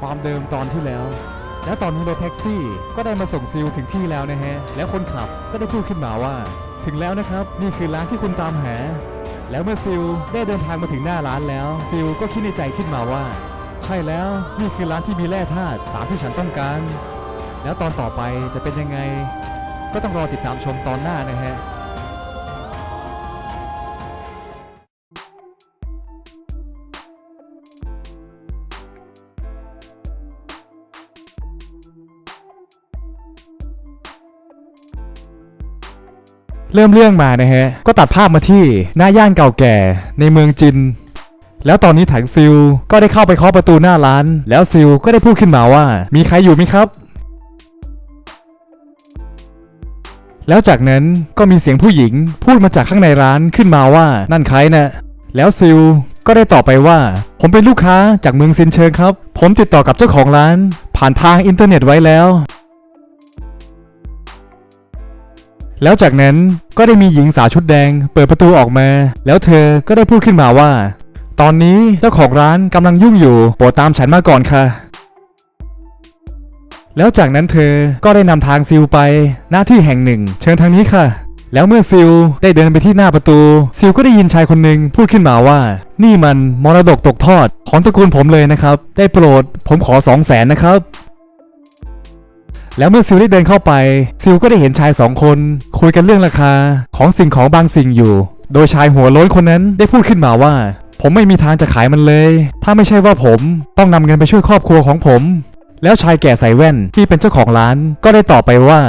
ความเดิมตอนที่แล้ว แล้วตอนนี้รถแท็กซี่ก็ได้มาส่งซิลถึงที่แล้วนะฮะ แล้วคนขับก็ได้พูดขึ้นมาว่า ถึงแล้วนะครับ นี่คือร้านที่คุณตามหา แล้วเมื่อซิลได้เดินทางมาถึงหน้าร้านแล้ว ซิลก็คิดในใจขึ้นมาว่า ใช่แล้ว นี่คือร้านที่มีแร่ธาตุตามที่ฉันต้องการ แล้วตอนต่อไปจะเป็นยังไง ก็ต้องรอติดตามชมตอนหน้านะฮะ เริ่มเรื่องมานะฮะ ก็ตัดภาพมาที่หน้าย่านเก่าแก่ในเมืองจิน แล้วตอนนี้ถังซิลก็ได้เข้าไปเคาะประตูหน้าร้าน แล้วซิลก็ได้พูดขึ้นมาว่า มีใครอยู่ไหมครับ แล้วจากนั้นก็มีเสียงผู้หญิงพูดมาจากข้างในร้านขึ้นมาว่า นั่นใครนะแล้วซิลก็ได้ตอบไปว่า ผมเป็นลูกค้าจากเมืองซินเชิงครับ ผมติดต่อกับเจ้าของร้าน ผ่านทางอินเทอร์เน็ตไว้แล้ว แล้วจากนั้นก็ได้มีหญิงสาวชุดแดง เปิดประตูออกมา แล้วเธอก็ได้พูดขึ้นมาว่า ตอนนี้เจ้าของร้านกำลังยุ่งอยู่โปรดตามฉันมาก่อนค่ะ แล้วจากนั้นเธอก็ได้นำทางซิลไปหน้าที่แห่งหนึ่ง เชิญทางนี้ค่ะ แล้วเมื่อซิลได้เดินไปที่หน้าประตู ซิลก็ได้ยินชายคนหนึ่งพูดขึ้นมาว่า นี่มันมรดกตกทอดของตระกูลผมเลยนะครับ ได้โปรดผมขอสองแสนนะครับ แล้วเมื่อซิลได้เดินเข้าไป ซิลก็ได้เห็นชายสองคน คุยกันเรื่องราคาของสิ่งของบางสิ่งอยู่ โดยชายหัวโล้นคนนั้นได้พูดขึ้นมาว่า ผมไม่มีทางจะขายมันเลย ถ้าไม่ใช่ว่าผมต้องนำเงินไปช่วยครอบครัวของผม แล้วชายแก่ใส่แว่นที่เป็นเจ้าของร้านก็ได้ตอบไปว่า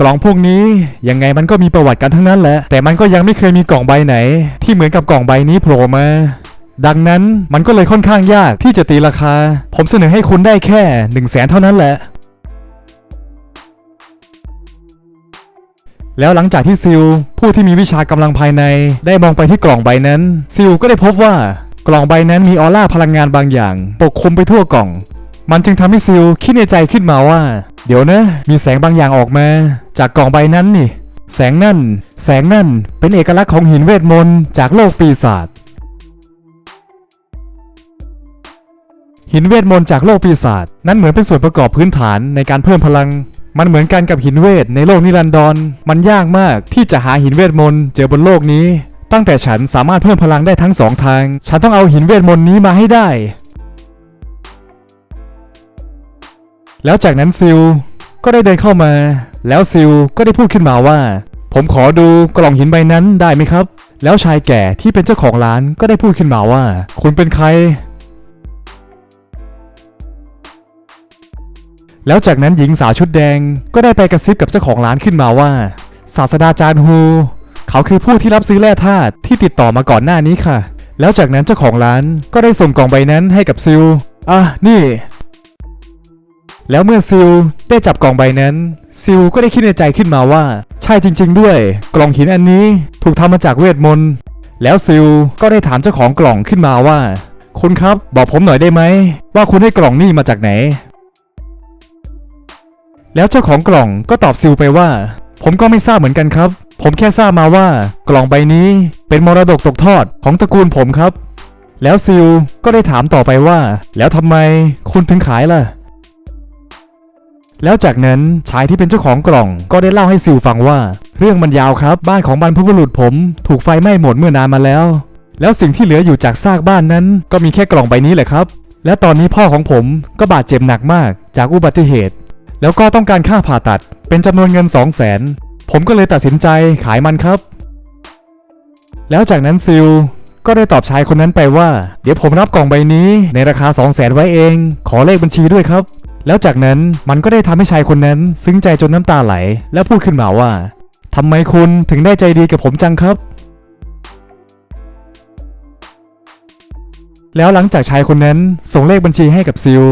กล่องพวกนี้ยังไงมันก็มีประวัติกันทั้งนั้นแหละ แต่มันก็ยังไม่เคยมีกล่องใบไหน ที่เหมือนกับกล่องใบนี้โผล่มาดังนั้นมันก็เลยค่อนข้างยากที่จะตีราคา ผมเสนอให้คุณได้แค่1นึ่งแสนเท่านั้นแหละ แล้วหลังจากที่ซิลผู้ที่มีวิชากำลังภายใน ได้มองไปที่กล่องใบนั้น ซิลก็ได้พบว่ากล่องใบนั้นมีออร่าพลังงานบางอย่าง ปกคลุมไปทั่วกล่อง มันจึงทำให้ซิลคิดในใจขึ้นมาว่า เดี๋ยวนะ มีแสงบางอย่างออกมา จากกล่องใบนั้นนี่ แสงนั่น แสงนั่นเป็นเอกลักษณ์ของหินเวทมนต์จากโลกปีศาจหินเวทมนต์จากโลกปีศาจนั้นเหมือนเป็นส่วนประกอบพื้นฐานในการเพิ่มพลัง มันเหมือนกันกับหินเวทในโลกนิรันดร มันยากมากที่จะหาหินเวทมนต์เจอบนโลกนี้ ตั้งแต่ฉันสามารถเพิ่มพลังได้ทั้งสองทาง ฉันต้องเอาหินเวทมนต์นี้มาให้ได้ แล้วจากนั้นซิลก็ได้เดินเข้ามา แล้วซิลก็ได้พูดขึ้นมาว่า ผมขอดูกล่องหินใบนั้นได้ไหมครับ แล้วชายแก่ที่เป็นเจ้าของร้านก็ได้พูดขึ้นมาว่า คุณเป็นใคร แล้วจากนั้นหญิงสาวชุดแดงก็ได้ไปกระซิบกับเจ้าของร้านขึ้นมาว่า ศาสดาจารย์ฮูเขาคือผู้ที่รับซื้อแร่ธาตุที่ติดต่อมาก่อนหน้านี้ค่ะ แล้วจากนั้นเจ้าของร้านก็ได้ส่งกล่องใบนั้นให้กับซิลอะนี่ แล้วเมื่อซิลได้จับกล่องใบนั้น ซิลก็ได้คิดในใจขึ้นมาว่า ใช่จริง ๆ ด้วย กล่องหินอันนี้ถูกทำมาจากเวทมนต์แล้วซิลก็ได้ถามเจ้าของกล่องขึ้นมาว่า คุณครับบอกผมหน่อยได้ไหมว่าคุณให้กล่องนี่มาจากไหน แล้วเจ้าของกล่องก็ตอบซิลไปว่า ผมก็ไม่ทราบเหมือนกันครับ ผมแค่ทราบมาว่ากล่องใบนี้เป็นมรดกตกทอดของตระกูลผมครับ แล้วซิลก็ได้ถามต่อไปว่า แล้วทำไมคุณถึงขายล่ะ แล้วจากนั้นชายที่เป็นเจ้าของกล่องก็ได้เล่าให้ซิลฟังว่า เรื่องมันยาวครับ บ้านของบรรพบุรุษผมถูกไฟไหม้หมดเมื่อนานมาแล้ว แล้วสิ่งที่เหลืออยู่จากซากบ้านนั้น ก็มีแค่กล่องใบนี้แหละครับ และตอนนี้พ่อของผมก็บาดเจ็บหนักมากจากอุบัติเหตุ แล้วก็ต้องการค่าผ่าตัดเป็นจำนวนเงิน 2 0 0แสนผมก็เลยตัดสินใจขายมันครับ แล้วจากนั้นซิลก็ได้ตอบชายคนนั้นไปว่า เดี๋ยวผมรับกล่องใบนี้ในราคา 2 0 0แสนไว้เอง ขอเลขบัญชีด้วยครับ แล้วจากนั้นมันก็ได้ทำให้ชายคนนั้น ซึ้งใจจนน้ำตาไหล และพูดขึ้นมาว่าทำไมคุณถึงได้ใจดีกับผมจังครับ แล้วหลังจากชายคนนั้นส่งเลขบัญชีให้กับซิล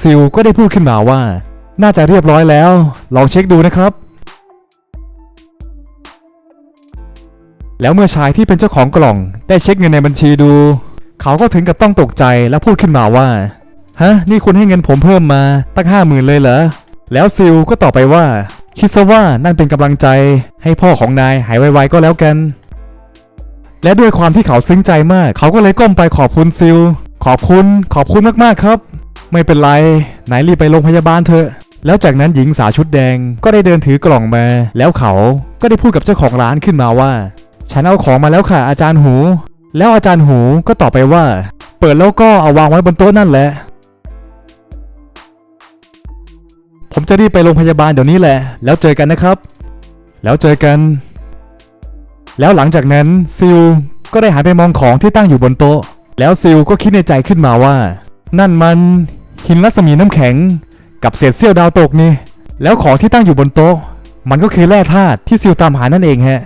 ซิลก็ได้พูดขึ้นมาว่า น่าจะเรียบร้อยแล้ว ลองเช็คดูนะครับ แล้วเมื่อชายที่เป็นเจ้าของกล่อง ได้เช็คเงินในบัญชีดู เขาก็ถึงกับต้องตกใจและพูดขึ้นมาว่า ฮะ นี่คุณให้เงินผมเพิ่มมาตั้งห้าหมื่นเลยเหรอ แล้วซิลก็ตอบไปว่า คิดซะว่านั่นเป็นกำลังใจ ให้พ่อของนายหายไวๆก็แล้วกัน และด้วยความที่เขาซึ้งใจมาก เขาก็เลยก้มไปขอบคุณซิล ขอบคุณ ขอบคุณมากๆครับ ไม่เป็นไรไหนรีบไปโรงพยาบาลเถอะ แล้วจากนั้นหญิงสาวชุดแดงก็ได้เดินถือกล่องมา แล้วเขาก็ได้พูดกับเจ้าของร้านขึ้นมาว่า ฉันเอาของมาแล้วค่ะ อาจารย์หู แล้วอาจารย์หูก็ตอบไปว่า เปิดแล้วก็เอาวางไว้บนโต๊ะนั่นแหละ ผมจะรีบไปโรงพยาบาลเดี๋ยวนี้แหละ แล้วเจอกันนะครับ แล้วเจอกัน แล้วหลังจากนั้นซิลก็ได้หันไปมองของที่ตั้งอยู่บนโต๊ะ แล้วซิลก็คิดในใจขึ้นมาว่า นั่นมันหินรัศมีน้ำแข็ง กับเศษเสี้ยวดาวตกนี่ แล้วของที่ตั้งอยู่บนโต๊ะ มันก็คือแร่ธาตุที่ซิลตามหานั่นเองฮะ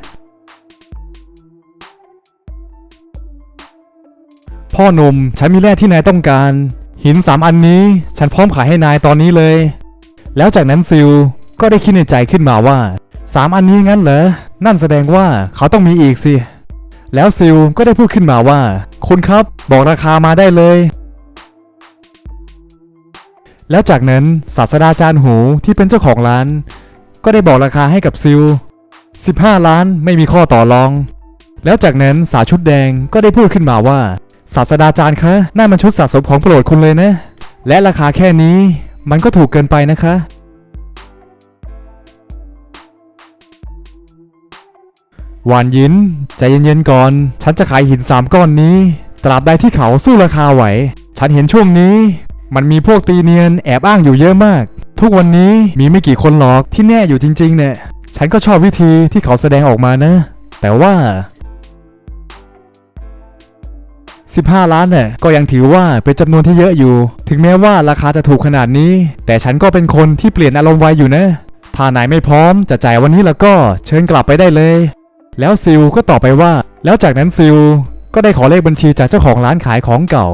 พ่อหนุ่มฉันมีแร่ที่นายต้องการ หินสามอันนี้ฉันพร้อมขายให้นายตอนนี้เลย แล้วจากนั้นซิลก็ได้คิดในใจขึ้นมาว่าสามอันนี้งั้นเหรอ นั่นแสดงว่าเขาต้องมีอีกสิ แล้วซิลก็ได้พูดขึ้นมาว่า คุณครับบอกราคามาได้เลย แล้วจากนั้นศาสดาจารย์หูที่เป็นเจ้าของร้าน ก็ได้บอกราคาให้กับซิล 15 ล้านไม่มีข้อต่อรอง แล้วจากนั้นสาวชุดแดงก็ได้พูดขึ้นมาว่า ศาสดาจารย์คะนั่นมันชุดสะสมของโปรดคุณเลยนะ และราคาแค่นี้มันก็ถูกเกินไปนะคะ หวานยินใจเย็นๆก่อน ฉันจะขายหินสามก้อนนี้ ตราบใดที่เขาสู้ราคาไหว ฉันเห็นช่วงนี้ มันมีพวกตีเนียนแอบอ้างอยู่เยอะมาก ทุกวันนี้มีไม่กี่คนหรอกที่แน่อยู่จริงๆเนี่ยฉันก็ชอบวิธีที่เขาแสดงออกมานะ แต่ว่า 15 ล้านเนี่ยก็ยังถือว่าเป็นจำนวนที่เยอะอยู่ ถึงแม้ว่าราคาจะถูกขนาดนี้ แต่ฉันก็เป็นคนที่เปลี่ยนอารมณ์ไวอยู่นะ ถ้านายไม่พร้อมจะจ่ายวันนี้แล้วก็เชิญกลับไปได้เลย แล้วซิลก็ตอบไปว่า แล้วจากนั้นซิลก็ได้ขอเลขบัญชีจากเจ้าของร้านขายของเก่า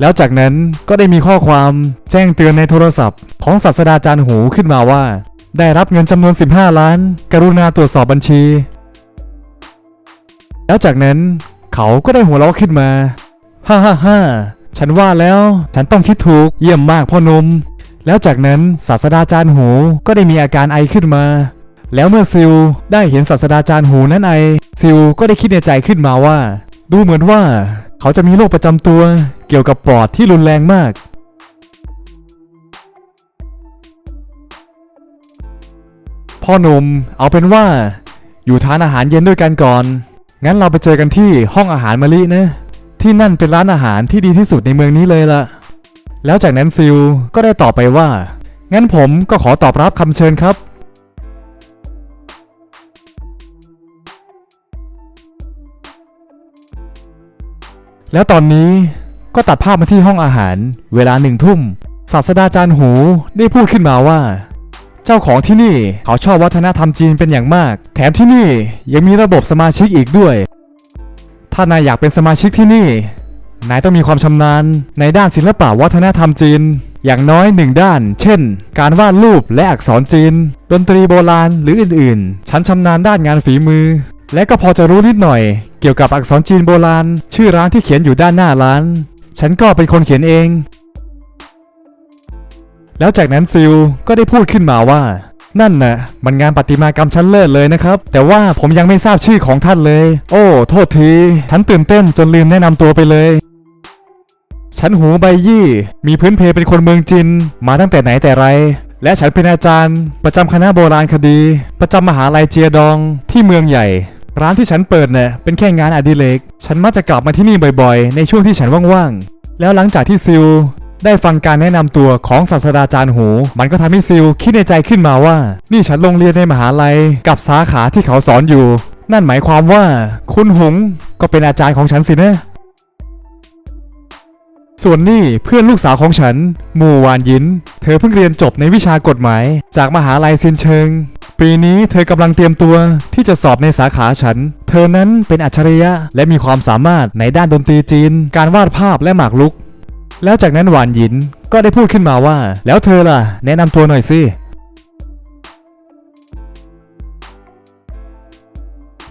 แล้วจากนั้นก็ได้มีข้อความแจ้งเตือนในโทรศัพท์ ของศาสดาจารย์หูขึ้นมาว่า ได้รับเงินจำนวน 15 ล้าน กรุณาตรวจสอบบัญชี แล้วจากนั้นเขาก็ได้หัวเราะขึ้นมา ฮ่าฮ่าฮ่าฉันว่าแล้ว ฉันต้องคิดถูก เยี่ยมมากพ่อนม แล้วจากนั้นศาสดาจารย์หูก็ได้มีอาการไอขึ้นมา แล้วเมื่อซิลได้เห็นศาสดาจารย์หูนั้นไอ ซิลก็ได้คิดในใจขึ้นมาว่า ดูเหมือนว่าเขาจะมีโรคประจำตัวเกี่ยวกับปอดที่รุนแรงมาก พ่อหนุ่มเอาเป็นว่า อยู่ทานอาหารเย็นด้วยกันก่อน งั้นเราไปเจอกันที่ห้องอาหารมะลินะ ที่นั่นเป็นร้านอาหารที่ดีที่สุดในเมืองนี้เลยล่ะ แล้วจากนั้นซิลก็ได้ตอบไปว่า งั้นผมก็ขอตอบรับคำเชิญครับ แล้วตอนนี้ก็ตัดภาพมาที่ห้องอาหาร เวลาหนึ่งทุ่ม ศาสดาจารย์หูได้พูดขึ้นมาว่า เจ้าของที่นี่เขาชอบวัฒนธรรมจีนเป็นอย่างมาก แถมที่นี่ยังมีระบบสมาชิกอีกด้วย ถ้านายอยากเป็นสมาชิกที่นี่ นายต้องมีความชำนาญในด้านศิลปะวัฒนธรรมจีน อย่างน้อยหนึ่งด้าน เช่น การวาดรูปและอักษรจีน ดนตรีโบราณหรืออื่นๆ ฉันชำนาญด้านงานฝีมือ และก็พอจะรู้นิดหน่อย เกี่ยวกับอักษรจีนโบราณ ชื่อร้านที่เขียนอยู่ด้านหน้าร้าน ฉันก็เป็นคนเขียนเอง แล้วจากนั้นซิลก็ได้พูดขึ้นมาว่า นั่นน่ะ มันงานประติมากรรมชั้นเลิศเลยนะครับ แต่ว่าผมยังไม่ทราบชื่อของท่านเลย โอ้ โทษทีฉันตื่นเต้นจนลืมแนะนำตัวไปเลยฉันหูใบยี่ มีพื้นเพเป็นคนเมืองจินมาตั้งแต่ไหนแต่ไร และฉันเป็นอาจารย์ ประจำคณะโบราณคดี ประจำมหาลัยเจียดองที่เมืองใหญ่ ร้านที่ฉันเปิดเนี่ยเป็นแค่งานอดิเรก ฉันมักจะกลับมาที่นี่บ่อยๆ ในช่วงที่ฉันว่างๆ แล้วหลังจากที่ซิลได้ฟังการแนะนำตัวของศาสตราจารย์หู มันก็ทำให้ซิลคิดในใจขึ้นมาว่า นี่ฉันลงเรียนในมหาลัยกับสาขาที่เขาสอนอยู่ นั่นหมายความว่า คุณหงก็เป็นอาจารย์ของฉันสินะ ส่วนนี่เพื่อนลูกสาวของฉันหมู่วานยิน เธอเพิ่งเรียนจบในวิชากฎหมาย จากมหาลัยซินเชิง ปีนี้เธอกำลังเตรียมตัวที่จะสอบในสาขาฉัน เธอนั้นเป็นอัจฉริยะและมีความสามารถในด้านดนตรีจีน การวาดภาพและหมากรุก แล้วจากนั้นหวานหยินก็ได้พูดขึ้นมาว่า แล้วเธอล่ะ แนะนำตัวหน่อยสิ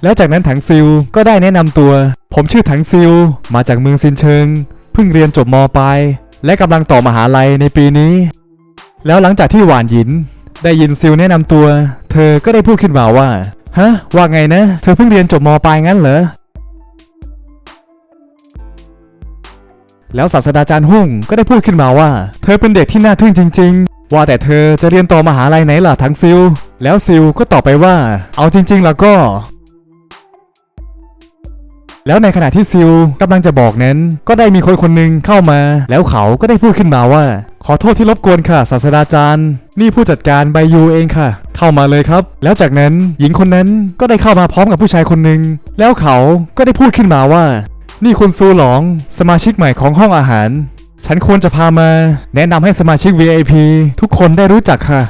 แล้วจากนั้นถังซิลก็ได้แนะนำตัว ผมชื่อถังซิลมาจากเมืองซินเชิงเพิ่งเรียนจบมปลายและกำลังต่อมหาลัยในปีนี้ แล้วหลังจากที่หวานหยิน ได้ยินซิลแนะนำตัว เธอก็ได้พูดขึ้นมาว่า ฮะ ว่าไงนะ เธอเพิ่งเรียนจบมปลายงั้นเหรอ แล้วศาสตราจารย์หุ่งก็ได้พูดขึ้นมาว่า เธอเป็นเด็กที่น่าทึ่งจริง ๆ ว่าแต่เธอจะเรียนต่อมหาลัยไหนล่ะทั้งซิล แล้วซิลก็ตอบไปว่า เอาจริง ๆ แล้วก็ แล้วในขณะที่ซิลกำลังจะบอกนั้น ก็ได้มีคนคนหนึ่งเข้ามา แล้วเขาก็ได้พูดขึ้นมาว่า ขอโทษที่รบกวนค่ะศาสตราจารย์ นี่ผู้จัดการไบยูเองค่ะ เข้ามาเลยครับ แล้วจากนั้นหญิงคนนั้นก็ได้เข้ามาพร้อมกับผู้ชายคนหนึ่งแล้วเขาก็ได้พูดขึ้นมาว่า นี่คุณซูหลองสมาชิกใหม่ของห้องอาหาร ฉันควรจะพามา แนะนำให้สมาชิก VIP ทุกคนได้รู้จักค่ะ